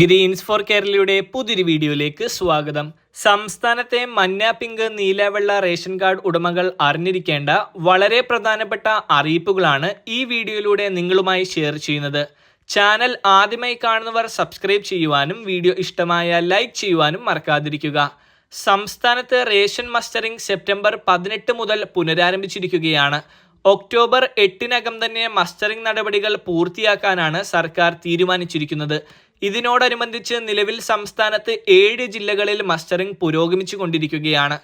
Green's four കേരളയുടെ പുതിയൊരു വീഡിയോയിലേക്ക് സ്വാഗതം. സംസ്ഥാനത്തെ മഞ്ഞ പിങ്ക് നീലവെള്ള റേഷൻ കാർഡ് ഉടമകൾ അറിഞ്ഞിരിക്കേണ്ട വളരെ പ്രധാനപ്പെട്ട അറിയിപ്പുകളാണ് ഈ വീഡിയോയിലൂടെ നിങ്ങളുമായി ഷെയർ ചെയ്യുന്നത്. ചാനൽ ആദ്യമായി കാണുന്നവർ സബ്സ്ക്രൈബ് ചെയ്യുവാനും വീഡിയോ ഇഷ്ടമായ ലൈക്ക് ചെയ്യുവാനും മറക്കാതിരിക്കുക. സംസ്ഥാനത്ത് റേഷൻ മസ്റ്ററിംഗ് സെപ്റ്റംബർ പതിനെട്ട് മുതൽ പുനരാരംഭിച്ചിരിക്കുകയാണ്. ഒക്ടോബർ എട്ടിനകം തന്നെ മസ്റ്ററിംഗ് നടപടികൾ പൂർത്തിയാക്കാനാണ് സർക്കാർ തീരുമാനിച്ചിരിക്കുന്നത്. ഇതിനോടനുബന്ധിച്ച് നിലവിൽ സംസ്ഥാനത്ത് ഏഴ് ജില്ലകളിൽ മസ്റ്ററിംഗ് പുരോഗമിച്ചു കൊണ്ടിരിക്കുകയാണ്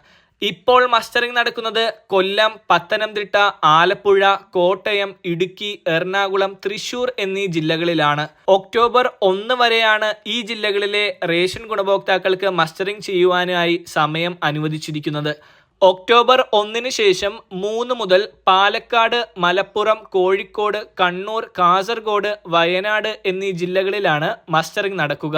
ഇപ്പോൾ മസ്റ്ററിംഗ് നടക്കുന്നത് കൊല്ലം പത്തനംതിട്ട ആലപ്പുഴ കോട്ടയം ഇടുക്കി എറണാകുളം തൃശൂർ എന്നീ ജില്ലകളിലാണ്. ഒക്ടോബർ ഒന്ന് വരെയാണ് ഈ ജില്ലകളിലെ റേഷൻ ഗുണഭോക്താക്കൾക്ക് മസ്റ്ററിംഗ് ചെയ്യുവാനായി സമയം അനുവദിച്ചിരിക്കുന്നത്. ഒക്ടോബർ ഒന്നിന് ശേഷം മൂന്ന് മുതൽ പാലക്കാട് മലപ്പുറം കോഴിക്കോട് കണ്ണൂർ കാസർഗോഡ് വയനാട് എന്നീ ജില്ലകളിലാണ് മസ്റ്ററിംഗ് നടക്കുക.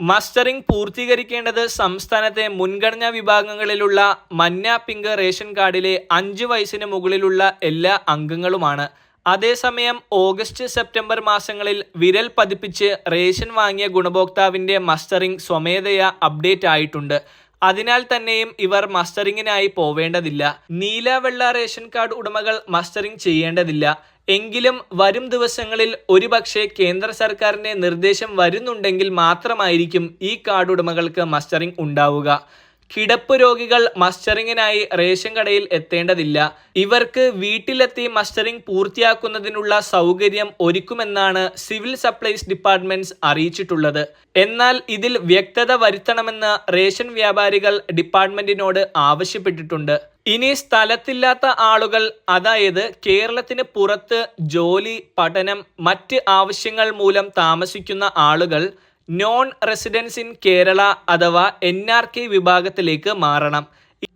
മസ്റ്ററിംഗ് പൂർത്തീകരിക്കേണ്ടത് സംസ്ഥാനത്തെ മുൻഗണനാ വിഭാഗങ്ങളിലുള്ള മഞ്ഞ പിങ്ക് റേഷൻ കാർഡിലെ അഞ്ച് വയസ്സിന് മുകളിലുള്ള എല്ലാ അംഗങ്ങളുമാണ്. അതേസമയം ഓഗസ്റ്റ് സെപ്റ്റംബർ മാസങ്ങളിൽ വിരൽ പതിപ്പിച്ച് റേഷൻ വാങ്ങിയ ഗുണഭോക്താവിന്റെ മസ്റ്ററിംഗ് സ്വമേധയാ അപ്ഡേറ്റ് ആയിട്ടുണ്ട്. അതിനാൽ തന്നെയും ഇവർ മസ്റ്ററിങ്ങിനായി പോവേണ്ടതില്ല. നീല വെള്ള റേഷൻ കാർഡ് ഉടമകൾ മസ്റ്ററിംഗ് ചെയ്യേണ്ടതില്ല. എങ്കിലും വരും ദിവസങ്ങളിൽ ഒരുപക്ഷെ കേന്ദ്ര സർക്കാരിന്റെ നിർദ്ദേശം വരുന്നുണ്ടെങ്കിൽ മാത്രമായിരിക്കും ഈ കാർഡ് ഉടമകൾക്ക് മസ്റ്ററിംഗ് ഉണ്ടാവുക. കിടപ്പ് രോഗികൾ മസ്റ്ററിങ്ങിനായി റേഷൻ കടയിൽ എത്തേണ്ടതില്ല. ഇവർക്ക് വീട്ടിലെത്തി മസ്റ്ററിംഗ് പൂർത്തിയാക്കുന്നതിനുള്ള സൗകര്യം ഒരുക്കുമെന്നാണ് സിവിൽ സപ്ലൈസ് ഡിപ്പാർട്ട്മെന്റ്സ് അറിയിച്ചിട്ടുള്ളത്. എന്നാൽ ഇതിൽ വ്യക്തത വരുത്തണമെന്ന് റേഷൻ വ്യാപാരികൾ ഡിപ്പാർട്ട്മെന്റിനോട് ആവശ്യപ്പെട്ടിട്ടുണ്ട്. ഇനി സ്ഥലത്തില്ലാത്ത ആളുകൾ അതായത് കേരളത്തിന് പുറത്ത് ജോലി പഠനം മറ്റ് ആവശ്യങ്ങൾ മൂലം താമസിക്കുന്ന ആളുകൾ നോൺ റെസിഡൻസ് ഇൻ കേരള അഥവാ എൻ ആർ കെ വിഭാഗത്തിലേക്ക് മാറണം.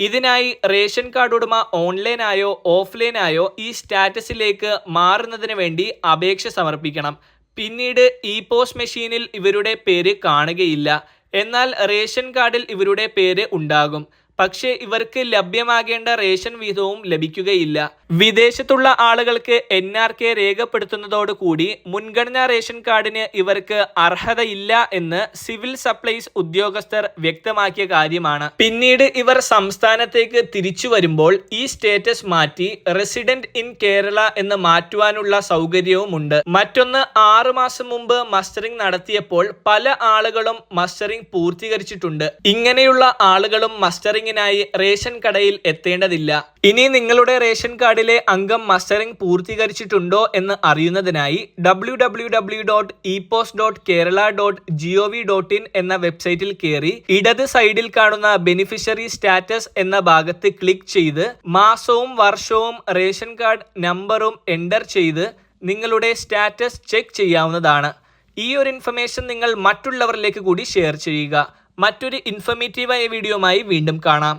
ഇതിനായി റേഷൻ കാർഡ് ഉടമ ഓൺലൈനായോ ഓഫ്ലൈനായോ ഈ സ്റ്റാറ്റസിലേക്ക് മാറുന്നതിന് വേണ്ടി അപേക്ഷ സമർപ്പിക്കണം. പിന്നീട് ഇ പോസ്റ്റ് മെഷീനിൽ ഇവരുടെ പേര് കാണുകയില്ല. എന്നാൽ റേഷൻ കാർഡിൽ ഇവരുടെ പേര് ഉണ്ടാകും. പക്ഷേ ഇവർക്ക് ലഭ്യമാകേണ്ട റേഷൻ വിഹിതവും ലഭിക്കുകയില്ല. വിദേശത്തുള്ള ആളുകൾക്ക് എൻ ആർ കെ രേഖപ്പെടുത്തുന്നതോടുകൂടി മുൻഗണനാ റേഷൻ കാർഡിന് ഇവർക്ക് അർഹതയില്ല എന്ന് സിവിൽ സപ്ലൈസ് ഉദ്യോഗസ്ഥർ വ്യക്തമാക്കിയ കാര്യമാണ്. പിന്നീട് ഇവർ സംസ്ഥാനത്തേക്ക് തിരിച്ചു വരുമ്പോൾ ഈ സ്റ്റേറ്റസ് മാറ്റി റെസിഡന്റ് ഇൻ കേരള എന്ന് മാറ്റുവാനുള്ള സൗകര്യവുമുണ്ട്. മറ്റൊന്ന് ആറു മാസം മുമ്പ് മസ്റ്ററിംഗ് നടത്തിയപ്പോൾ പല ആളുകളും മസ്റ്ററിംഗ് പൂർത്തീകരിച്ചിട്ടുണ്ട്. ഇങ്ങനെയുള്ള ആളുകളും മസ്റ്ററിംഗ് മസ്റ്ററിങ്ങിനായി റേഷൻ കടയിൽ എത്തേണ്ടതില്ല. ഇനി നിങ്ങളുടെ റേഷൻ കാർഡിലെ അംഗം മസ്റ്ററിംഗ് പൂർത്തീകരിച്ചിട്ടുണ്ടോ എന്ന് അറിയുന്നതിനായി W W W dot dot Kerala dot G O V dot in എന്ന വെബ്സൈറ്റിൽ കയറി ഇടത് സൈഡിൽ കാണുന്ന ബെനിഫിഷ്യറി സ്റ്റാറ്റസ് എന്ന ഭാഗത്ത് ക്ലിക്ക് ചെയ്ത് മാസവും വർഷവും റേഷൻ കാർഡ് നമ്പറും എന്റർ ചെയ്ത് നിങ്ങളുടെ സ്റ്റാറ്റസ് ചെക്ക് ചെയ്യാവുന്നതാണ്. ഈ ഒരു ഇൻഫർമേഷൻ നിങ്ങൾ മറ്റുള്ളവരിലേക്ക് കൂടി ഷെയർ ചെയ്യുക. മറ്റൊരു ഇൻഫർമേറ്റീവായ വീഡിയോയുമായി വീണ്ടും കാണാം.